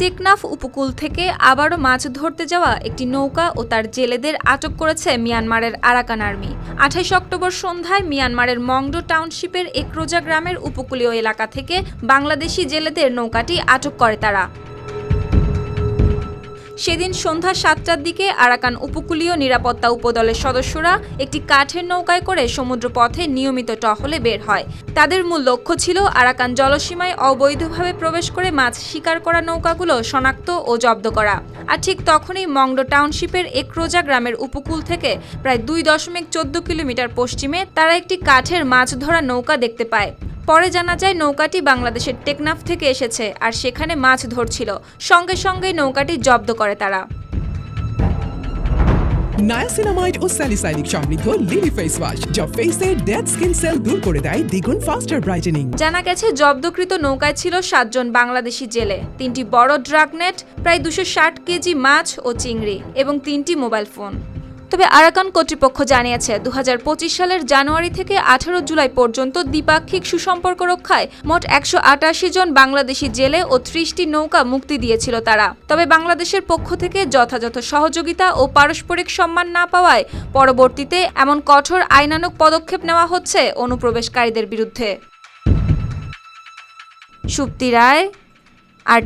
টেকনাফ উপকূল থেকে আবারও মাছ ধরতে যাওয়া একটি নৌকা ও তার জেলেদের আটক করেছে মিয়ানমারের আরাকান আর্মি। আঠাইশ অক্টোবর সন্ধ্যায় মিয়ানমারের মংডো টাউনশিপের একরোজা গ্রামের উপকূলীয় এলাকা থেকে বাংলাদেশি জেলেদের নৌকাটি আটক করে তারা। সেদিন সন্ধ্যা সাতটার দিকে আরাকান উপকূলীয় নিরাপত্তা উপদলের সদস্যরা একটি কাঠের নৌকায় করে সমুদ্রপথে নিয়মিত টহলে বের হয়। তাদের মূল লক্ষ্য ছিল আরাকান জলসীমায় অবৈধভাবে প্রবেশ করে মাছ শিকার করা নৌকাগুলো শনাক্ত ও জব্দ করা। আর ঠিক তখনই মংডো টাউনশিপের একরোজা গ্রামের উপকূল থেকে প্রায় দুই দশমিক চোদ্দ কিলোমিটার পশ্চিমে তারা একটি কাঠের মাছ ধরা নৌকা দেখতে পায়। পরে জানা যায় নৌকাটি বাংলাদেশের টেকনাফ থেকে এসেছে আর সেখানে মাছ ধরছিল। সঙ্গে সঙ্গে নৌকাটি জব্দ করে তারা। নায়াসিনামাইড ও স্যালিসাইনিক সমৃদ্ধ লিলি ফেস ওয়াশ যা ফেসের ডেড স্কিন সেল দূর করে দেয় দ্বিগুণ ফাস্টার ব্রাইটেনিং জানা গেছে জব্দকৃত নৌকায় ছিল সাতজন বাংলাদেশি জেলে তিনটি বড় ড্রাগনেট প্রায় দুশো ষাট কেজি মাছ ও চিংড়ি এবং তিনটি মোবাইল ফোন তবে আরাকান কর্তৃপক্ষ জানিয়েছে দু হাজার পঁচিশ সালের জানুয়ারি থেকে আঠারো জুলাই পর্যন্ত দ্বিপাক্ষিক সুসম্পর্ক রক্ষায় মোট একশো আটাশি জন বাংলাদেশি জেলে ও ত্রিশটি নৌকা মুক্তি দিয়েছিল তারা। তবে বাংলাদেশের পক্ষ থেকে যথাযথ সহযোগিতা ও পারস্পরিক সম্মান না পাওয়ায় পরবর্তীতে এমন কঠোর আইনানুক পদক্ষেপ নেওয়া হচ্ছে অনুপ্রবেশকারীদের বিরুদ্ধে। সুপ্তি রায়, আর